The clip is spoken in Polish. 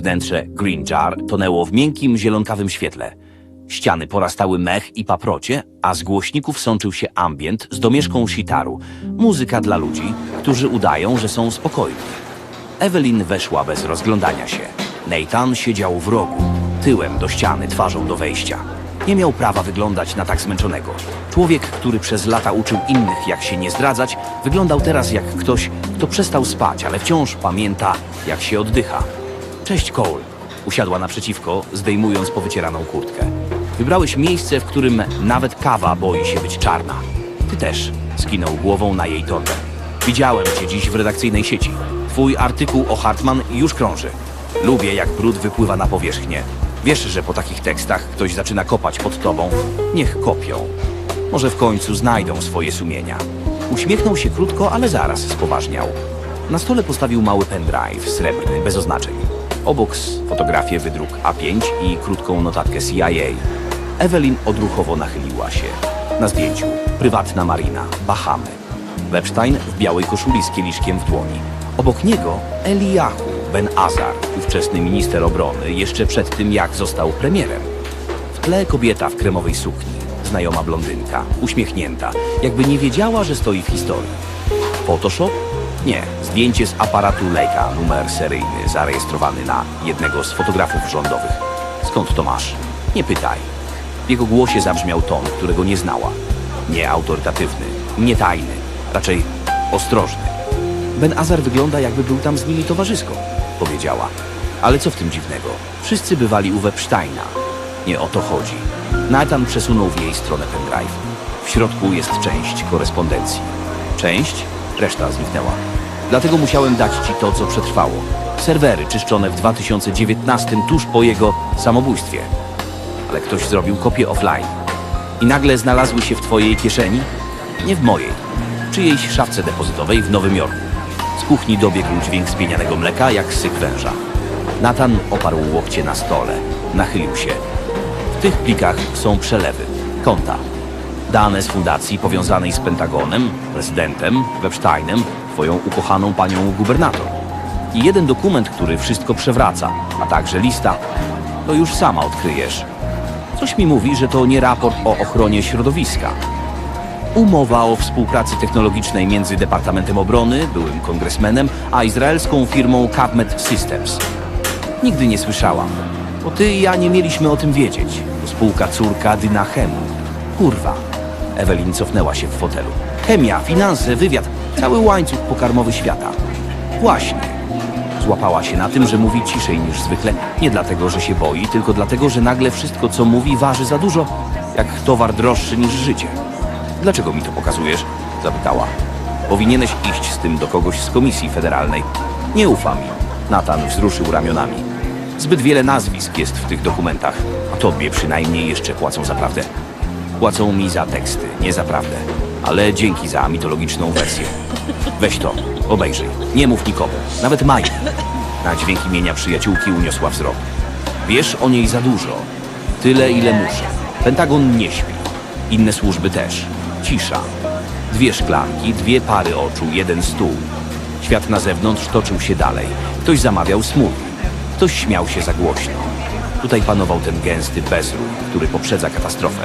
Wnętrze Green Jar tonęło w miękkim, zielonkawym świetle. Ściany porastały mech i paprocie, a z głośników sączył się ambient z domieszką sitaru. Muzyka dla ludzi, którzy udają, że są spokojni. Evelyn weszła bez rozglądania się. Nathan siedział w rogu, tyłem do ściany, twarzą do wejścia. Nie miał prawa wyglądać na tak zmęczonego. Człowiek, który przez lata uczył innych, jak się nie zdradzać, wyglądał teraz jak ktoś, kto przestał spać, ale wciąż pamięta, jak się oddycha. Cześć, Cole. Usiadła naprzeciwko, zdejmując powycieraną kurtkę. Wybrałeś miejsce, w którym nawet kawa boi się być czarna. Ty też, skinął głową na jej torbę. Widziałem cię dziś w redakcyjnej sieci. Twój artykuł o Hartman już krąży. Lubię, jak brud wypływa na powierzchnię. Wiesz, że po takich tekstach ktoś zaczyna kopać pod tobą. Niech kopią. Może w końcu znajdą swoje sumienia. Uśmiechnął się krótko, ale zaraz spoważniał. Na stole postawił mały pendrive, srebrny, bez oznaczeń. Obok fotografię wydruk A5 i krótką notatkę CIA. Evelyn odruchowo nachyliła się. Na zdjęciu prywatna marina, Bahamy. Webstein w białej koszuli z kieliszkiem w dłoni. Obok niego Eliahu Ben Azar, ówczesny minister obrony, jeszcze przed tym jak został premierem. W tle kobieta w kremowej sukni, znajoma blondynka, uśmiechnięta, jakby nie wiedziała, że stoi w historii. Photoshop? Nie, zdjęcie z aparatu Leica, numer seryjny, zarejestrowany na jednego z fotografów rządowych. Skąd to masz? Nie pytaj. W jego głosie zabrzmiał ton, którego nie znała. Nie autorytatywny, nie tajny, raczej ostrożny. Ben Azar wygląda, jakby był tam z nimi towarzysko, powiedziała. Ale co w tym dziwnego? Wszyscy bywali u Websteina. Nie o to chodzi. Nathan przesunął w jej stronę pendrive. W środku jest część korespondencji. Część? Reszta zniknęła. Dlatego musiałem dać ci to, co przetrwało. Serwery czyszczone w 2019 tuż po jego samobójstwie. Ale ktoś zrobił kopię offline. I nagle znalazły się w twojej kieszeni? Nie w mojej. Czyjejś szafce depozytowej w Nowym Jorku. Z kuchni dobiegł dźwięk spienianego mleka jak syk węża. Nathan oparł łokcie na stole. Nachylił się. W tych plikach są przelewy, konta. Dane z fundacji powiązanej z Pentagonem, prezydentem, Websteinem, twoją ukochaną panią gubernator. I jeden dokument, który wszystko przewraca, a także lista. To już sama odkryjesz. Coś mi mówi, że to nie raport o ochronie środowiska. Umowa o współpracy technologicznej między Departamentem Obrony, byłym kongresmenem, a izraelską firmą CapMed Systems. Nigdy nie słyszałam, bo ty i ja nie mieliśmy o tym wiedzieć. To spółka córka Dynachemu. Kurwa. Ewelin cofnęła się w fotelu. Chemia, finanse, wywiad, cały łańcuch pokarmowy świata. Właśnie. Złapała się na tym, że mówi ciszej niż zwykle. Nie dlatego, że się boi, tylko dlatego, że nagle wszystko, co mówi, waży za dużo, jak towar droższy niż życie. Dlaczego mi to pokazujesz? Zapytała. Powinieneś iść z tym do kogoś z komisji federalnej. Nie ufam im. Nathan wzruszył ramionami. Zbyt wiele nazwisk jest w tych dokumentach, a tobie przynajmniej jeszcze płacą za prawdę. Płacą mi za teksty, nie za prawdę. Ale dzięki za mitologiczną wersję. Weź to, obejrzyj. Nie mów nikomu, nawet Mike. Na dźwięk imienia przyjaciółki uniosła wzrok. Wiesz o niej za dużo. Tyle, ile muszę. Pentagon nie śpi. Inne służby też. Cisza. Dwie szklanki, dwie pary oczu, jeden stół. Świat na zewnątrz toczył się dalej. Ktoś zamawiał smoothie. Ktoś śmiał się za głośno. Tutaj panował ten gęsty bezruch, który poprzedza katastrofę.